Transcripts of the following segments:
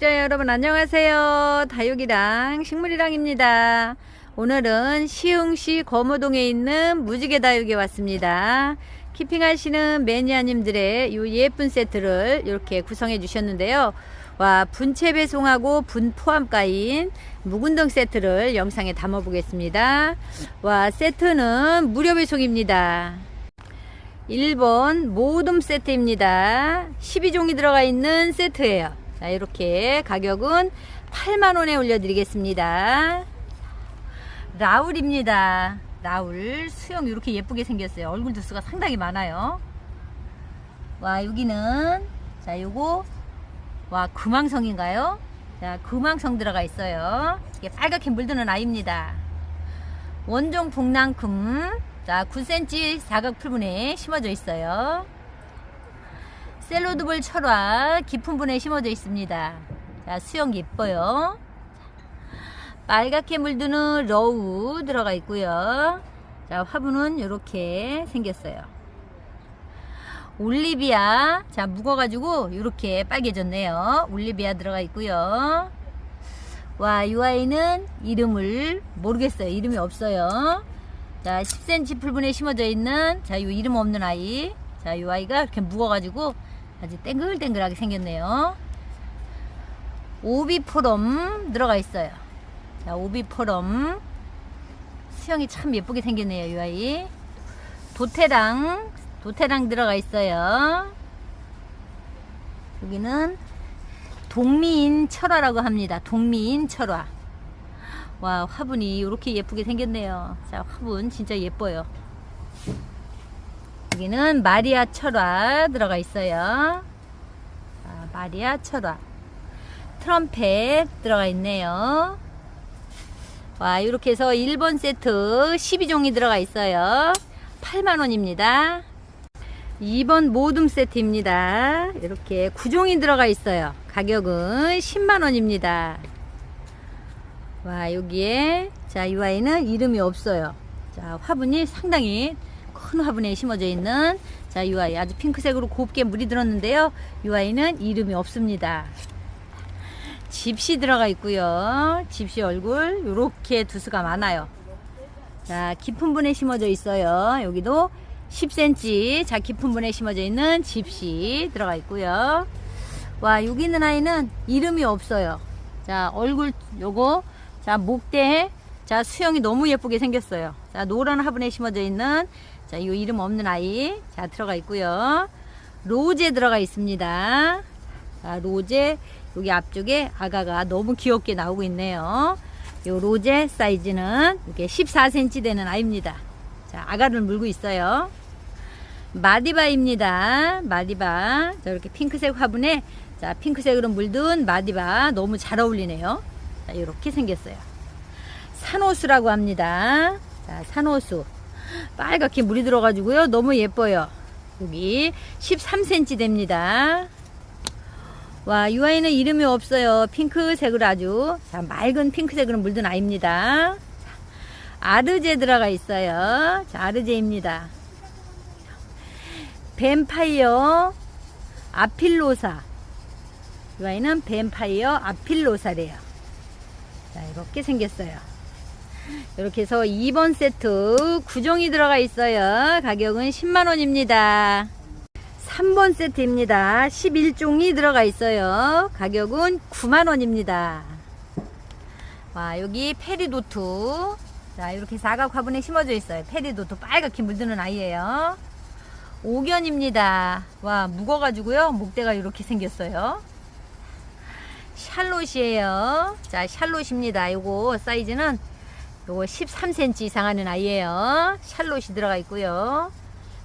여러분 안녕하세요. 다육이랑 식물이랑입니다. 오늘은 시흥시 거무동에 있는 무지개 다육에 왔습니다. 키핑하시는 매니아님들의 이 예쁜 세트를 이렇게 구성해 주셨는데요. 와 분체 배송하고 분 포함가인 묵은등 세트를 영상에 담아 보겠습니다. 와 세트는 무료 배송입니다. 1번 모둠 세트입니다. 12종이 들어가 있는 세트예요. 자, 이렇게 가격은 8만원에 올려드리겠습니다. 라울입니다. 라울 수영 이렇게 예쁘게 생겼어요. 얼굴 두수가 상당히 많아요. 와, 여기는, 자, 요거, 와, 금왕성인가요? 자, 금왕성 들어가 있어요. 이게 빨갛게 물드는 아이입니다. 원종 복랑금, 자, 9cm 사각 풀분에 심어져 있어요. 셀로드볼 철화 깊은 분에 심어져 있습니다. 자, 수영 예뻐요. 빨갛게 물드는 러우 들어가 있고요. 자, 화분은 이렇게 생겼어요. 올리비아, 자, 묵어가지고 이렇게 빨개졌네요. 올리비아 들어가 있고요. 와, 이 아이는 이름을 모르겠어요. 이름이 없어요. 자, 10cm 풀분에 심어져 있는, 자, 이 이름 없는 아이. 자, 이 아이가 이렇게 묵어가지고 아주 땡글땡글하게 생겼네요. 오비포럼 들어가 있어요. 자, 오비포럼. 수영이 참 예쁘게 생겼네요, 이 아이. 도태랑, 도태랑 들어가 있어요. 여기는 동미인 철화라고 합니다. 동미인 철화. 와, 화분이 이렇게 예쁘게 생겼네요. 자, 화분 진짜 예뻐요. 여기는 마리아 철화 들어가 있어요. 자, 마리아 철화. 트럼펫 들어가 있네요. 와, 이렇게 해서 1번 세트 12종이 들어가 있어요. 8만원입니다. 2번 모둠 세트입니다. 이렇게 9종이 들어가 있어요. 가격은 10만원입니다. 와, 여기에, 자, 이 아이는 이름이 없어요. 자, 화분이 상당히 큰 화분에 심어져 있는, 자, 이 아이 아주 핑크색으로 곱게 물이 들었는데요. 이 아이는 이름이 없습니다. 집시 들어가 있고요. 집시 얼굴 요렇게 두수가 많아요. 자, 깊은 분에 심어져 있어요. 여기도 10cm 자 깊은 분에 심어져 있는 집시 들어가 있고요. 와, 여기 있는 아이는 이름이 없어요. 자, 얼굴 요거 자, 목대 자, 수영이 너무 예쁘게 생겼어요. 자, 노란 화분에 심어져 있는 자, 이 이름 없는 아이 자, 들어가 있고요. 로제 들어가 있습니다. 자, 로제 여기 앞쪽에 아가가 너무 귀엽게 나오고 있네요. 요 로제 사이즈는 이렇게 14cm 되는 아이입니다. 자, 아가를 물고 있어요. 마디바입니다. 마디바. 자, 이렇게 핑크색 화분에 자, 핑크색으로 물든 마디바 너무 잘 어울리네요. 자, 이렇게 생겼어요. 산호수라고 합니다. 자, 산호수. 빨갛게 물이 들어가지고요. 너무 예뻐요. 여기 13cm 됩니다. 와, 이 아이는 이름이 없어요. 핑크색으로 아주 자, 맑은 핑크색으로 물든 아이입니다. 자, 아르제 들어가 있어요. 자, 아르제입니다. 뱀파이어 아필로사. 이 아이는 뱀파이어 아필로사래요. 자, 이렇게 생겼어요. 이렇게 해서 2번 세트 9종이 들어가 있어요. 가격은 10만원입니다. 3번 세트입니다. 11종이 들어가 있어요. 가격은 9만원입니다. 와, 여기 페리도트. 자, 이렇게 사각 화분에 심어져 있어요. 페리도트 빨갛게 물드는 아이예요. 옥견입니다. 와, 묵어가지고요. 목대가 이렇게 생겼어요. 샬롯이에요. 자, 샬롯입니다. 요거 사이즈는 요거 13cm 이상 하는 아이예요. 샬롯이 들어가 있고요.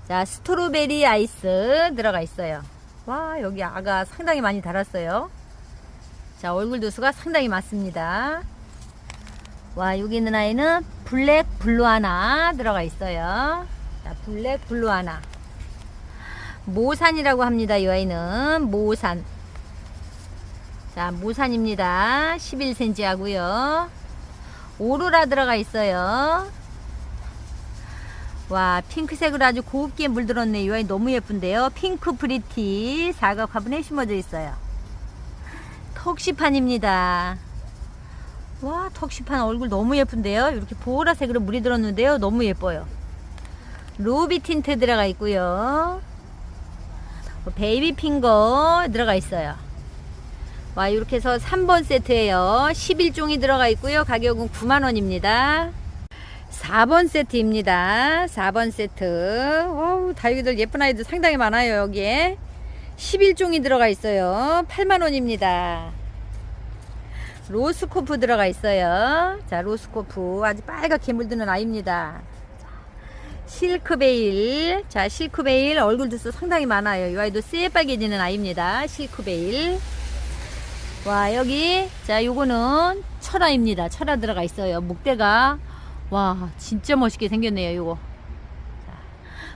자, 스트로베리 아이스 들어가 있어요. 와, 여기 아가 상당히 많이 달았어요. 자, 얼굴 두수가 상당히 많습니다. 와, 여기 있는 아이는 블랙 블루 하나 들어가 있어요. 자, 블랙 블루 하나. 모산이라고 합니다. 이 아이는 모산. 자, 모산입니다. 11cm 하고요. 오로라 들어가 있어요. 와, 핑크색으로 아주 곱게 물들었네. 이 아이 너무 예쁜데요. 핑크 프리티 사각 화분에 심어져 있어요. 턱시판입니다. 와, 턱시판 얼굴 너무 예쁜데요? 이렇게 보라색으로 물이 들었는데요. 너무 예뻐요. 루비 틴트 들어가 있고요. 베이비 핑거 들어가 있어요. 와, 이렇게 해서 3번 세트에요. 11종이 들어가 있고요. 가격은 9만원입니다. 4번 세트입니다. 4번 세트. 와우, 다육이들 예쁜 아이들 상당히 많아요, 여기에. 11종이 들어가 있어요. 8만원입니다. 로스코프 들어가 있어요. 자, 로스코프. 아주 빨갛게 물드는 아이입니다. 실크베일. 자, 실크베일 얼굴 두수 상당히 많아요. 이 아이도 새빨개지는 아이입니다. 실크베일. 와, 여기. 자, 요거는 철화입니다. 철화 들어가 있어요. 목대가. 와, 진짜 멋있게 생겼네요, 요거. 자,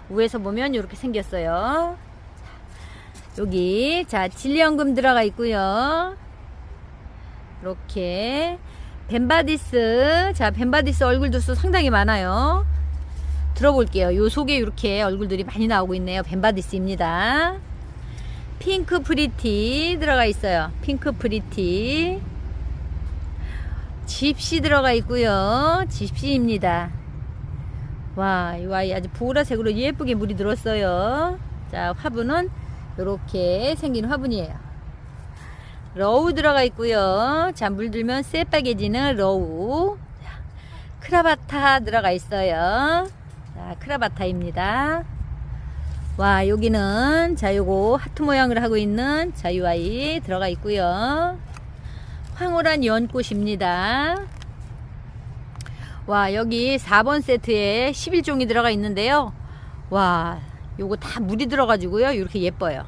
위에서 보면 이렇게 생겼어요. 자, 여기. 자, 진리연금 들어가 있고요. 이렇게. 벤바디스. 자, 벤바디스 얼굴 두수 상당히 많아요. 들어볼게요. 요 속에 이렇게 얼굴들이 많이 나오고 있네요. 벤바디스입니다. 핑크 프리티 들어가 있어요. 핑크 프리티. 집시 들어가 있고요. 집시입니다. 와, 이 아이 아주 보라색으로 예쁘게 물이 들었어요. 자, 화분은 이렇게 생긴 화분이에요. 러우 들어가 있고요. 자, 물 들면 새빨개지는 러우. 자, 크라바타 들어가 있어요. 자, 크라바타입니다. 와, 여기는 자, 요거 하트 모양을 하고 있는 자, 요 아이 들어가 있고요. 황홀한 연꽃입니다. 와, 여기 4번 세트에 11종이 들어가 있는데요. 와, 요거 다 물이 들어가 지고요. 이렇게 예뻐요.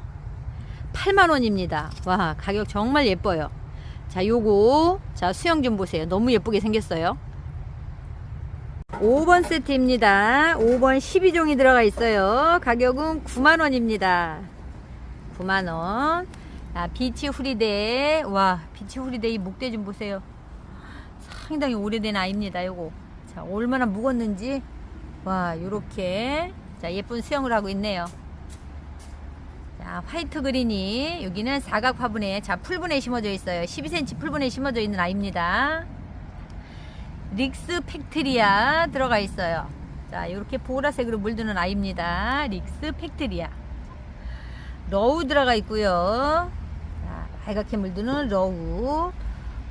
8만원입니다. 와, 가격 정말 예뻐요. 자, 요거, 자, 수영 좀 보세요. 너무 예쁘게 생겼어요. 5번 세트입니다. 5번 12종이 들어가 있어요. 가격은 9만원입니다. 9만원. 아, 비치 후리데이. 와, 비치 후리데이 목대 좀 보세요. 상당히 오래된 아이입니다. 요거. 자, 얼마나 묵었는지. 와, 요렇게. 자, 예쁜 수영을 하고 있네요. 자, 화이트 그린이 여기는 사각 화분에 자, 풀분에 심어져 있어요. 12cm 풀분에 심어져 있는 아이입니다. 릭스 팩트리아 들어가 있어요. 자, 이렇게 보라색으로 물드는 아이입니다. 릭스 팩트리아. 러우 들어가 있고요. 자, 빨갛게 물드는 러우.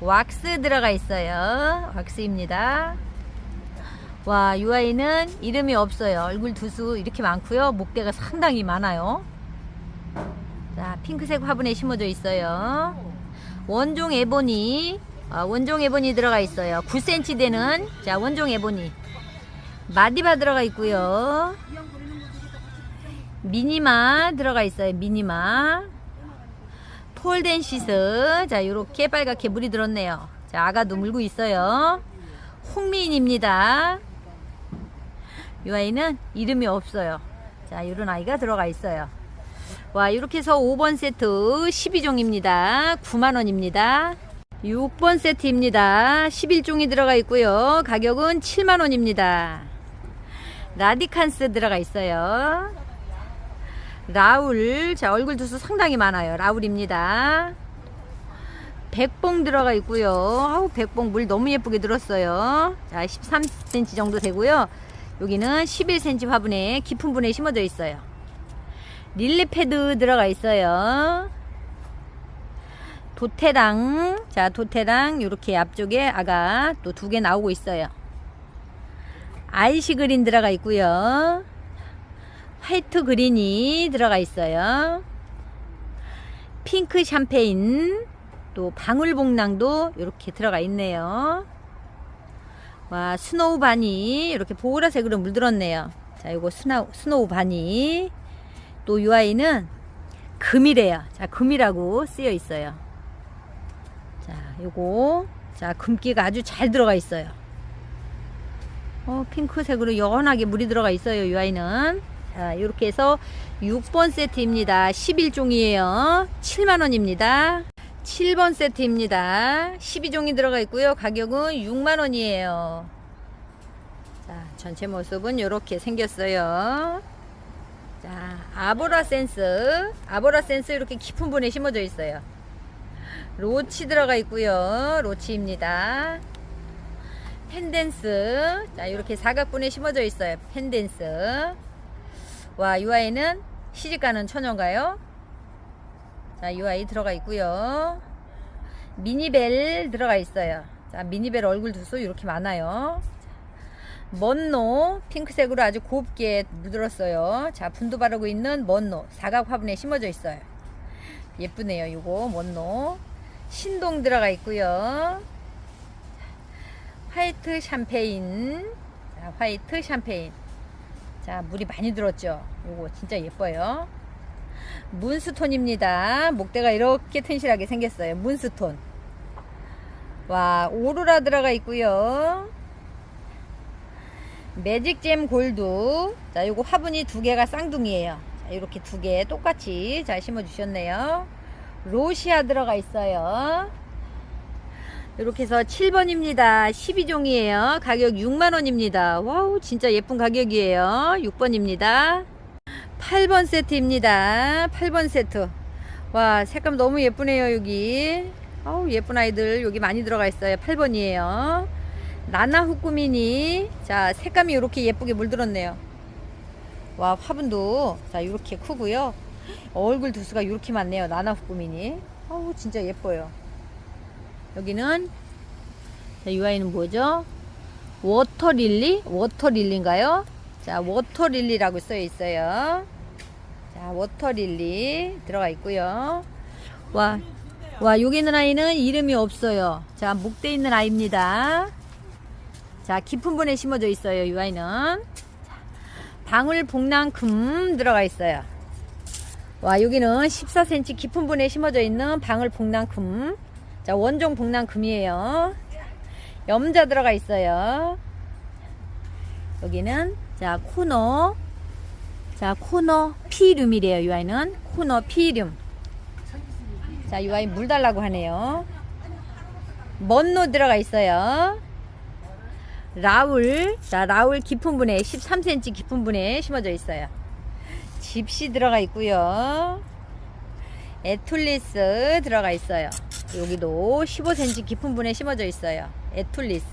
왁스 들어가 있어요. 왁스입니다. 와, 이 아이는 이름이 없어요. 얼굴 두수 이렇게 많고요. 목대가 상당히 많아요. 자, 핑크색 화분에 심어져 있어요. 원종 에보니 아, 원종 에보니 들어가 있어요. 9cm 되는 자 원종 에보니 마디바 들어가 있고요. 미니마 들어가 있어요. 미니마 폴덴 시스 자 요렇게 빨갛게 물이 들었네요. 자 아가도 물고 있어요. 홍미인입니다. 이 아이는 이름이 없어요. 자 요런 아이가 들어가 있어요. 와 이렇게 해서 5번 세트 12종입니다. 9만원입니다. 6번 세트입니다. 11종이 들어가 있고요. 가격은 7만원입니다. 라디칸스 들어가 있어요. 라울, 자, 얼굴 두수 상당히 많아요. 라울입니다. 백봉 들어가 있고요. 아우, 백봉 물 너무 예쁘게 들었어요. 자, 13cm 정도 되고요. 여기는 11cm 화분에 깊은 분에 심어져 있어요. 릴리 패드 들어가 있어요. 도태랑 자 도태랑 이렇게 앞쪽에 아가 또 두 개 나오고 있어요. 아이시 그린 들어가 있고요. 화이트 그린이 들어가 있어요. 핑크 샴페인 또 방울복랑도 이렇게 들어가 있네요. 와 스노우 바니 이렇게 보라색으로 물들었네요. 자 이거 스노우, 스노우 바니 또 이 아이는 금이래요. 자 금이라고 쓰여 있어요. 자, 요거. 자, 금기가 아주 잘 들어가 있어요. 어, 핑크색으로 연하게 물이 들어가 있어요, 이 아이는. 자, 이렇게 해서 6번 세트입니다. 11종이에요. 7만원입니다. 7번 세트입니다. 12종이 들어가 있고요. 가격은 6만원이에요. 자, 전체 모습은 이렇게 생겼어요. 자, 아보라 센스. 아보라 센스 이렇게 깊은 분에 심어져 있어요. 로치 들어가 있고요. 로치입니다. 펜댄스. 자, 이렇게 사각분에 심어져 있어요. 펜댄스. 와, 이 아이는 시집가는 처녀인가요? 자, 이 아이 들어가 있고요. 미니벨 들어가 있어요. 자, 미니벨 얼굴 두수 이렇게 많아요. 먼노 핑크색으로 아주 곱게 물들었어요. 자, 분도 바르고 있는 먼노 사각 화분에 심어져 있어요. 예쁘네요. 요거 먼노 신동 들어가 있고요. 화이트 샴페인. 자, 화이트 샴페인. 자, 물이 많이 들었죠. 요거 진짜 예뻐요. 문스톤입니다. 목대가 이렇게 튼실하게 생겼어요. 문스톤. 와, 오로라 들어가 있고요. 매직잼 골드. 자, 요거 화분이 두 개가 쌍둥이에요. 자, 이렇게 두 개 똑같이 잘 심어 주셨네요. 로시아 들어가 있어요. 이렇게 해서 7번입니다. 12종이에요. 가격 6만원입니다. 와우, 진짜 예쁜 가격이에요. 6번입니다. 8번 세트입니다. 8번 세트. 와, 색감 너무 예쁘네요, 여기. 아우, 예쁜 아이들 여기 많이 들어가 있어요. 8번이에요. 나나 후꾸미니. 자, 색감이 이렇게 예쁘게 물들었네요. 와, 화분도 자, 이렇게 크고요. 얼굴 두수가 이렇게 많네요. 나나 후꾸미니. 아우, 진짜 예뻐요. 여기는 자, 이 아이는 뭐죠? 워터릴리? 워터릴리인가요? 자, 워터릴리라고 써 있어요. 자, 워터릴리 들어가 있고요. 와, 와, 여기 있는 아이는 이름이 없어요. 자, 목대 있는 아이입니다. 자, 깊은 분에 심어져 있어요. 이 아이는. 자, 방울 복랑금 들어가 있어요. 와, 여기는 14cm 깊은 분에 심어져 있는 방울 복랑금. 자, 원종 복랑금이에요. 염자 들어가 있어요. 여기는 자, 코너. 자, 코너 피륨이래요. 이 아이는 코너 피륨. 자, 이 아이 물 달라고 하네요. 먼노 들어가 있어요. 라울. 자, 라울 깊은 분에 13cm 깊은 분에 심어져 있어요. 집시 들어가 있고요. 에툴리스 들어가 있어요. 여기도 15cm 깊은 분에 심어져 있어요. 에툴리스.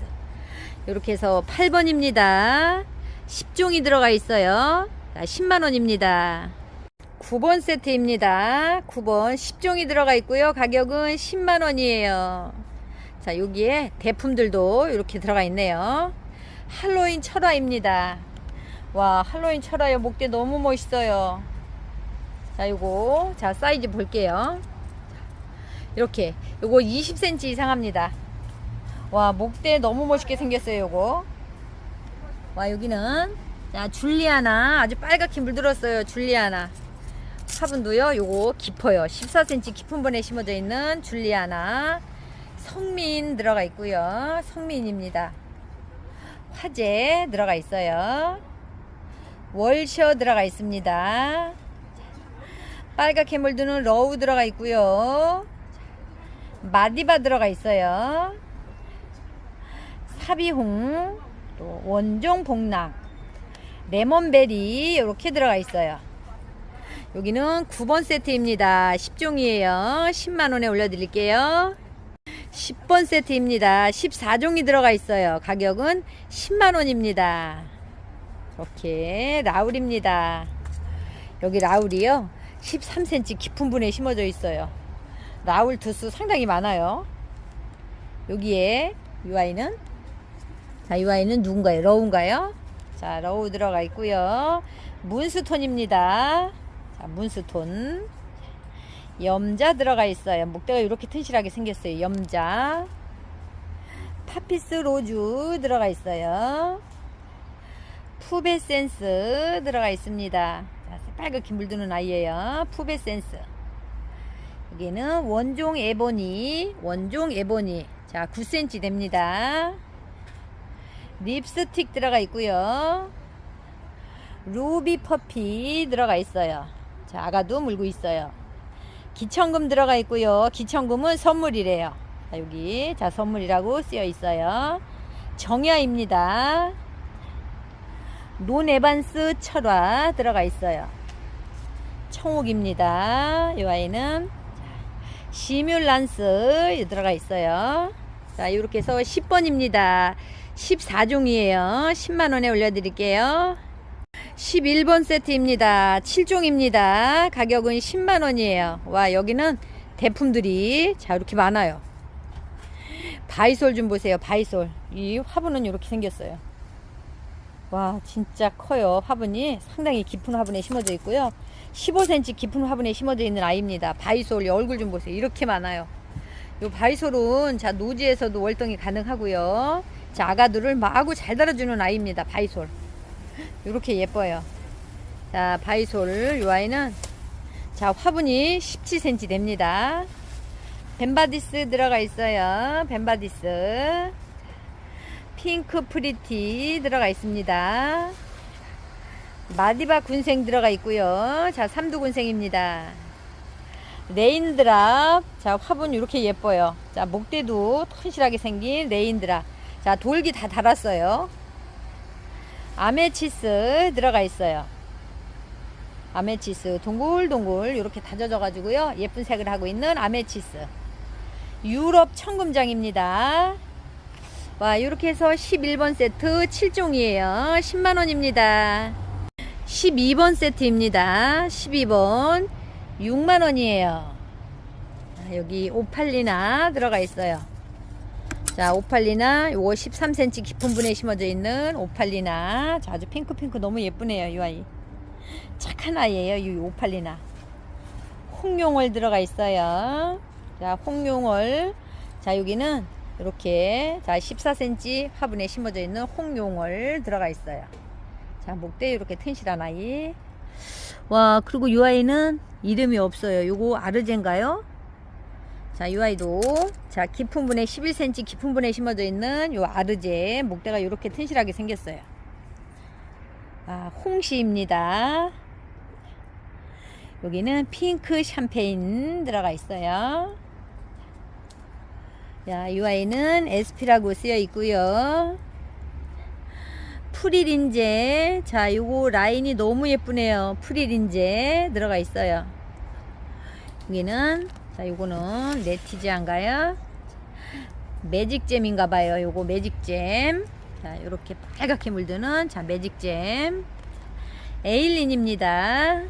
이렇게 해서 8번입니다. 10종이 들어가 있어요. 10만원입니다. 9번 세트입니다. 9번 10종이 들어가 있고요. 가격은 10만원이에요. 자, 여기에 대품들도 이렇게 들어가 있네요. 할로윈 철화입니다. 와, 할로윈 철화요. 목대 너무 멋있어요. 자, 요거. 자, 사이즈 볼게요. 이렇게. 요거 20cm 이상 합니다. 와, 목대 너무 멋있게 생겼어요, 요거. 와, 여기는. 자, 줄리아나. 아주 빨갛게 물들었어요, 줄리아나. 화분도요, 요거 깊어요. 14cm 깊은 분에 심어져 있는 줄리아나. 성민 들어가 있고요. 성민입니다. 화재 들어가 있어요. 월셔 들어가 있습니다. 빨갛게 물드는 러우 들어가 있고요. 마디바 들어가 있어요. 사비홍, 또 원종 복락, 레몬베리 이렇게 들어가 있어요. 여기는 9번 세트입니다. 10종이에요. 10만원에 올려드릴게요. 10번 세트입니다. 14종이 들어가 있어요. 가격은 10만원입니다. 이렇게 라울입니다. 여기 라울이요. 13cm 깊은 분에 심어져 있어요. 라울 두수 상당히 많아요. 여기에 이 아이는 자, 이 아이는 누군가요? 러우인가요? 자, 러우 들어가 있고요. 문스톤입니다. 자, 문스톤. 염자 들어가 있어요. 목대가 이렇게 튼실하게 생겼어요. 염자. 파피스 로즈 들어가 있어요. 푸베센스 들어가 있습니다. 자, 빨갛게 물드는 아이예요. 푸베센스. 여기는 원종 에보니, 원종 에보니. 자, 9cm 됩니다. 립스틱 들어가 있고요. 루비 퍼피 들어가 있어요. 자, 아가도 물고 있어요. 기천금 들어가 있고요. 기천금은 선물이래요. 자, 여기 자 선물이라고 쓰여 있어요. 정야입니다. 논 에반스 철화 들어가 있어요. 청옥입니다. 이 아이는 시뮬란스 들어가 있어요. 자, 이렇게 해서 10번입니다. 14종이에요. 10만원에 올려드릴게요. 11번 세트입니다. 7종입니다. 가격은 10만원이에요. 와, 여기는 대품들이 자, 이렇게 많아요. 바이솔 좀 보세요. 바이솔. 이 화분은 이렇게 생겼어요. 와, 진짜 커요. 화분이 상당히 깊은 화분에 심어져 있고요. 15cm 깊은 화분에 심어져 있는 아이입니다. 바이솔 얼굴 좀 보세요. 이렇게 많아요. 요 바이솔은 자 노지에서도 월등히 가능하고요. 자 아가들을 마구 잘 달아주는 아이입니다. 바이솔. 이렇게 예뻐요. 자 바이솔 요 아이는 자 화분이 17cm 됩니다. 벤바디스 들어가 있어요. 벤바디스. 핑크 프리티 들어가 있습니다. 마디바 군생 들어가 있고요. 자, 삼두 군생입니다. 레인드랍. 자, 화분 이렇게 예뻐요. 자, 목대도 튼실하게 생긴 레인드랍. 자, 돌기 다 달았어요. 아메치스 들어가 있어요. 아메치스 동글동글 이렇게 다져져 가지고요. 예쁜 색을 하고 있는 아메치스. 유럽 청금장입니다. 와, 이렇게 해서 11번 세트 7종이에요. 10만원입니다. 12번 세트입니다. 12번 6만원이에요. 여기 오팔리나 들어가 있어요. 자, 오팔리나 요거 13cm 깊은 분에 심어져 있는 오팔리나. 자, 아주 핑크핑크 너무 예쁘네요, 이 아이. 착한 아이예요, 이 오팔리나. 홍룡월 들어가 있어요. 자, 홍룡월. 자, 여기는 이렇게 자 14cm 화분에 심어져 있는 홍룡월 들어가 있어요. 자 목대 이렇게 튼실한 아이. 와 그리고 이 아이는 이름이 없어요. 요거 아르젠가요? 자, 이 아이도 자 깊은 분에 11cm 깊은 분에 심어져 있는 요 아르제 목대가 이렇게 튼실하게 생겼어요. 아, 홍시입니다. 여기는 핑크 샴페인 들어가 있어요. 자, 이 아이는 에스피라고 쓰여 있고요. 프리린제. 자, 요거 라인이 너무 예쁘네요. 프리린제 들어가 있어요. 여기는 자, 요거는 네티지안가요? 매직잼인가 봐요. 요거 매직잼. 자, 요렇게 빨갛게 물드는 자, 매직잼. 에일린입니다.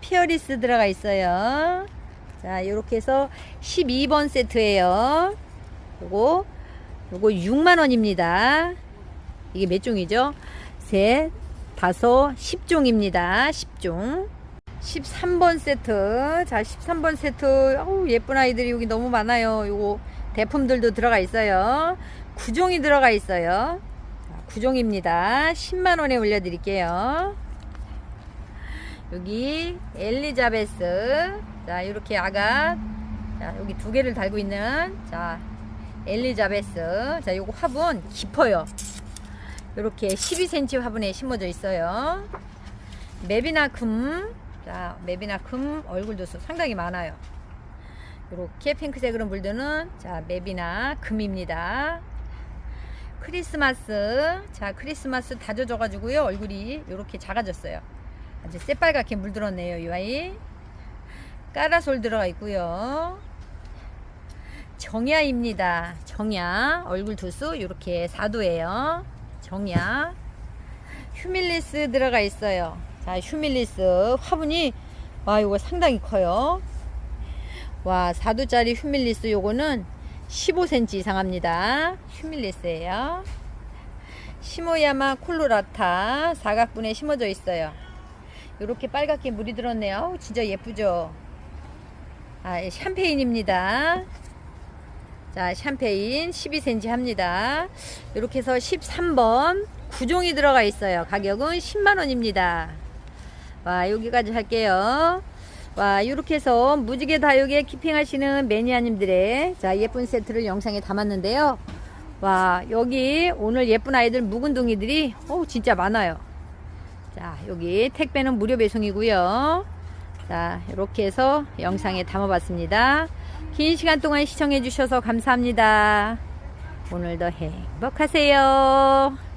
피어리스 들어가 있어요. 자, 이렇게 해서 12번 세트예요. 요거 요거 6만 원입니다. 이게 몇 종이죠? 셋, 다섯, 10종입니다. 10종. 13번 세트. 자, 13번 세트. 어우, 예쁜 아이들이 여기 너무 많아요. 요거 대품들도 들어가 있어요. 9종이 들어가 있어요. 9종입니다. 10만 원에 올려 드릴게요. 여기 엘리자베스 자 이렇게 아가 자 여기 두 개를 달고 있는 자 엘리자베스. 자 요거 화분 깊어요. 이렇게 12cm 화분에 심어져 있어요. 메비나큼 자 메비나큼 얼굴도 상당히 많아요. 이렇게 핑크색으로 물드는 자 메비나 금입니다. 크리스마스. 자 크리스마스 다져져 가지고요 얼굴이 이렇게 작아졌어요. 아주 새빨갛게 물들었네요 이 아이 까라솔 들어가 있고요. 정야입니다. 정야. 얼굴 두수 이렇게 4도예요. 정야. 휴밀리스 들어가 있어요. 자 휴밀리스. 화분이 와 이거 상당히 커요. 와 4도짜리 휴밀리스 요거는 15cm 이상 합니다. 휴밀리스예요. 시모야마 콜로라타 사각분에 심어져 있어요. 이렇게 빨갛게 물이 들었네요. 진짜 예쁘죠? 아, 샴페인입니다. 자, 샴페인 12cm 합니다. 이렇게 해서 13번 9종이 들어가 있어요. 가격은 10만원입니다. 와, 여기까지 할게요. 와, 이렇게 해서 무지개 다육에 키핑하시는 매니아님들의 자, 예쁜 세트를 영상에 담았는데요. 와, 여기 오늘 예쁜 아이들 묵은 둥이들이, 어 진짜 많아요. 자, 여기 택배는 무료 배송이고요. 자, 이렇게 해서 영상에 담아봤습니다. 긴 시간 동안 시청해 주셔서 감사합니다. 오늘도 행복하세요.